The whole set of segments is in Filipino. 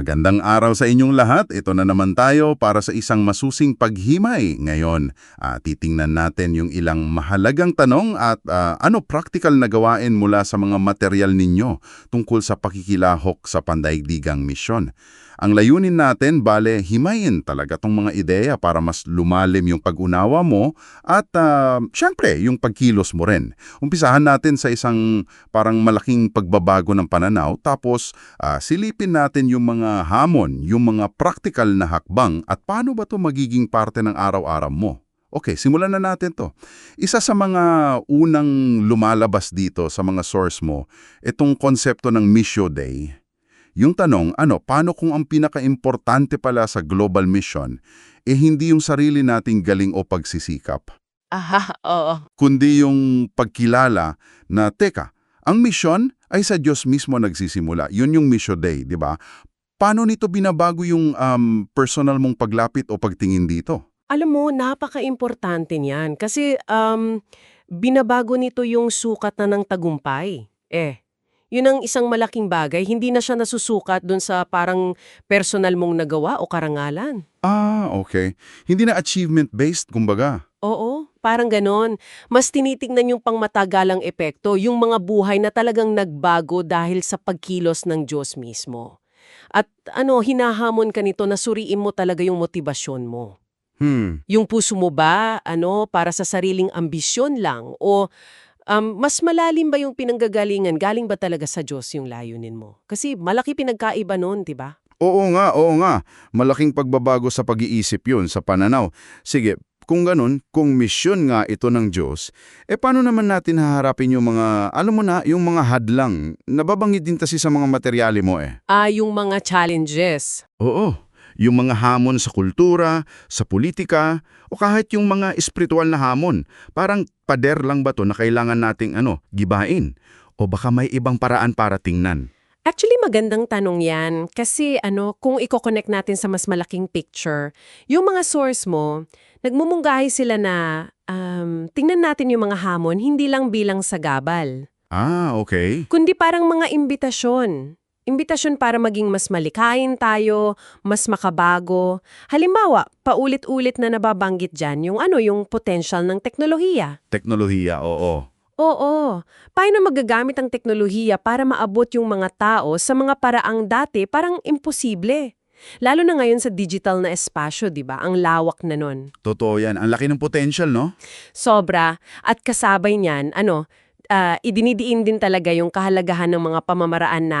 Magandang araw sa inyong lahat. Ito na naman tayo para sa isang masusing paghimay ngayon. Ah, titingnan natin yung ilang mahalagang tanong at ah, ano practical na gawain mula sa mga material ninyo tungkol sa pakikilahok sa pandaigdigang misyon. Ang layunin natin, bale, himayin talaga tong mga ideya para mas lumalim yung pag-unawa mo at ah, syempre, yung pagkilos mo rin. Umpisahan natin sa isang parang malaking pagbabago ng pananaw tapos ah, silipin natin yung mga hamon, yung mga practical na hakbang at paano ba to magiging parte ng araw-araw mo. Okay, simulan na natin to. Isa sa mga unang lumalabas dito sa mga source mo, itong konsepto ng Mission Day. Yung tanong, ano, paano kung ang pinaka-importante pala sa global mission, eh hindi yung sarili nating galing o pagsisikap, Aha, oo. kundi yung pagkilala na, teka, ang mission ay sa Diyos mismo nagsisimula. Yun yung Mission Day, di ba? Paano nito binabago yung um, personal mong paglapit o pagtingin dito? Alam mo, napaka-importante niyan. Kasi um, binabago nito yung sukat na ng tagumpay. Eh, yun ang isang malaking bagay. Hindi na siya nasusukat dun sa parang personal mong nagawa o karangalan. Ah, okay. Hindi na achievement-based, kumbaga. Oo, parang ganon. Mas tinitingnan yung pangmatagalang epekto, yung mga buhay na talagang nagbago dahil sa pagkilos ng Diyos mismo. At ano, hinahamon ka nito na suriin mo talaga yung motibasyon mo. Hmm. Yung puso mo ba, ano, para sa sariling ambisyon lang? O um, mas malalim ba yung pinanggagalingan? Galing ba talaga sa Diyos yung layunin mo? Kasi malaki pinagkaiba nun, di ba? Oo nga, oo nga. Malaking pagbabago sa pag-iisip yun, sa pananaw. Sige, kung ganun, kung misyon nga ito ng Diyos, eh paano naman natin haharapin yung mga, alam mo na, yung mga hadlang? Nababanggit din kasi sa mga materyali mo eh. Ah, yung mga challenges. Oo. Yung mga hamon sa kultura, sa politika, o kahit yung mga espiritual na hamon. Parang pader lang ba to na kailangan nating ano, gibain? O baka may ibang paraan para tingnan? Actually, magandang tanong yan. Kasi ano, kung i-connect natin sa mas malaking picture, yung mga source mo, nagmumunggahi sila na um, tingnan natin yung mga hamon hindi lang bilang sagabal, Ah, okay. kundi parang mga imbitasyon. Imbitasyon para maging mas malikain tayo, mas makabago. Halimbawa, paulit-ulit na nababanggit dyan yung ano, yung potential ng teknolohiya. Teknolohiya, oo. Oo. Paano magagamit ang teknolohiya para maabot yung mga tao sa mga paraang dati parang imposible? Lalo na ngayon sa digital na espasyo, di ba? Ang lawak na nun. Totoo yan. Ang laki ng potential, no? Sobra. At kasabay niyan, ano, ah, idinidiin din talaga yung kahalagahan ng mga pamamaraan na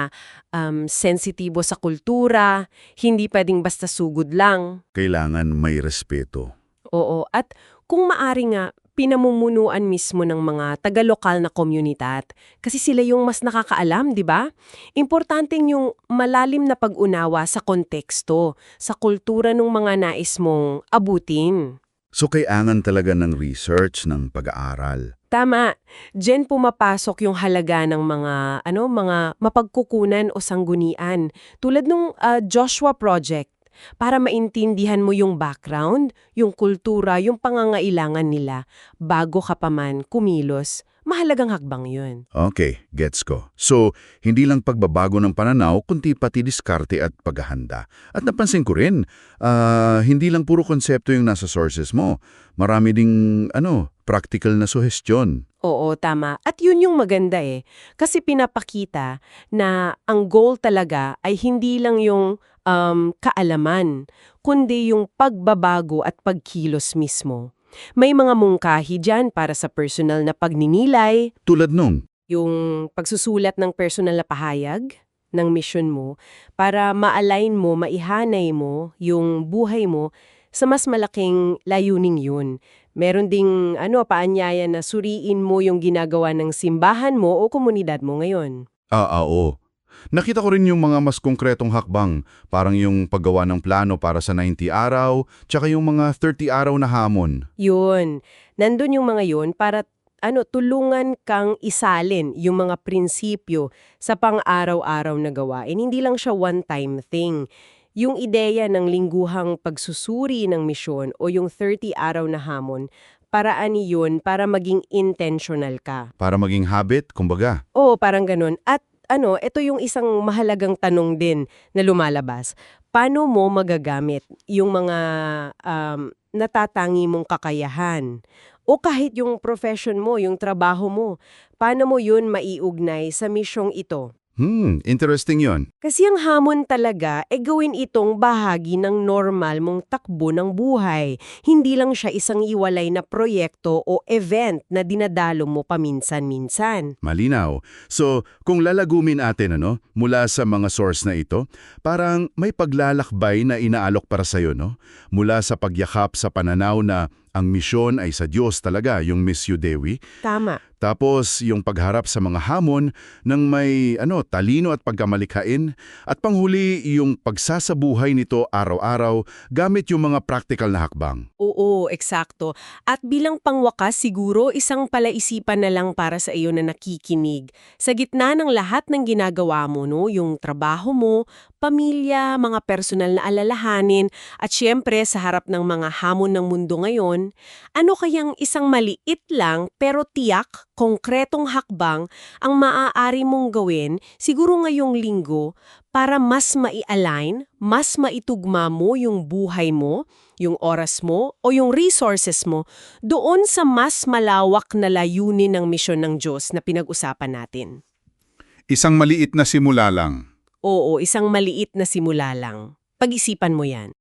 um, sensitibo sa kultura, hindi pwedeng basta sugod lang. Kailangan may respeto. Oo. At kung maari nga, pinamumunuan mismo ng mga taga-lokal na komunidad. Kasi sila yung mas nakakaalam, di ba? Importanteng yung malalim na pag-unawa sa konteksto, sa kultura ng mga nais mong abutin. So, kailangan talaga ng research, ng pag-aaral. Tama. Diyan pumapasok yung halaga ng mga ano mga mapagkukunan o sanggunian tulad nung ah, Joshua Project para maintindihan mo yung background, yung kultura, yung pangangailangan nila bago ka pa man kumilos. Mahalagang hakbang yun. Okay, gets ko. So, hindi lang pagbabago ng pananaw, kundi pati diskarte at paghahanda. At napansin ko rin, ah, hindi lang puro konsepto yung nasa sources mo. Marami ding, ano, practical na suhestyon. Oo, tama. At yun yung maganda eh. Kasi pinapakita na ang goal talaga ay hindi lang yung um, kaalaman, kundi yung pagbabago at pagkilos mismo. May mga mungkahi dyan para sa personal na pagninilay, Tulad nung, yung pagsusulat ng personal na pahayag ng mission mo para ma-align mo, maihanay mo yung buhay mo sa mas malaking layuning yun. Meron ding ano, paanyaya na suriin mo yung ginagawa ng simbahan mo o komunidad mo ngayon. ah, ah, oo. Nakita ko rin yung mga mas konkretong hakbang, parang yung paggawa ng plano para sa 90 araw, tsaka yung mga 30 araw na hamon. Yun. Nandun yung mga yun para ano, tulungan kang isalin yung mga prinsipyo sa pang-araw-araw na gawain. Hindi lang siya one-time thing. Yung ideya ng lingguhang pagsusuri ng misyon o yung 30 araw na hamon, paraan yun para maging intentional ka. Para maging habit, kumbaga. Oo, parang ganun. At ano, ito yung isang mahalagang tanong din na lumalabas. Paano mo magagamit yung mga um, natatangi mong kakayahan? O kahit yung profession mo, yung trabaho mo, paano mo yun maiugnay sa misyong ito? Hmm, interesting yon. Kasi ang hamon talaga ay gawin itong bahagi ng normal mong takbo ng buhay. Hindi lang siya isang iwalay na proyekto o event na dinadalo mo paminsan-minsan. Malinaw. So, kung lalagumin atin ano, mula sa mga source na ito, parang may paglalakbay na inaalok para sa'yo, no? Mula sa pagyakap sa pananaw na ang misyon ay sa Diyos talaga, yung Missio Dei, Tama. Tapos yung pagharap sa mga hamon ng may ano talino at pagkamalikhain at panghuli yung pagsasabuhay nito araw-araw gamit yung mga practical na hakbang. Oo, eksakto. At bilang pangwakas siguro isang palaisipan na lang para sa iyo na nakikinig. Sa gitna ng lahat ng ginagawa mo, no, yung trabaho mo, pamilya, mga personal na alalahanin, at syempre sa harap ng mga hamon ng mundo ngayon, ano kayang isang maliit lang pero tiyak, konkretong hakbang ang maaari mong gawin siguro ngayong linggo para mas mai-align, mas maitugma mo yung buhay mo, yung oras mo o yung resources mo doon sa mas malawak na layunin ng misyon ng Diyos na pinag-usapan natin. Isang maliit na simula lang. Oo, isang maliit na simula lang. Pag-isipan mo yan.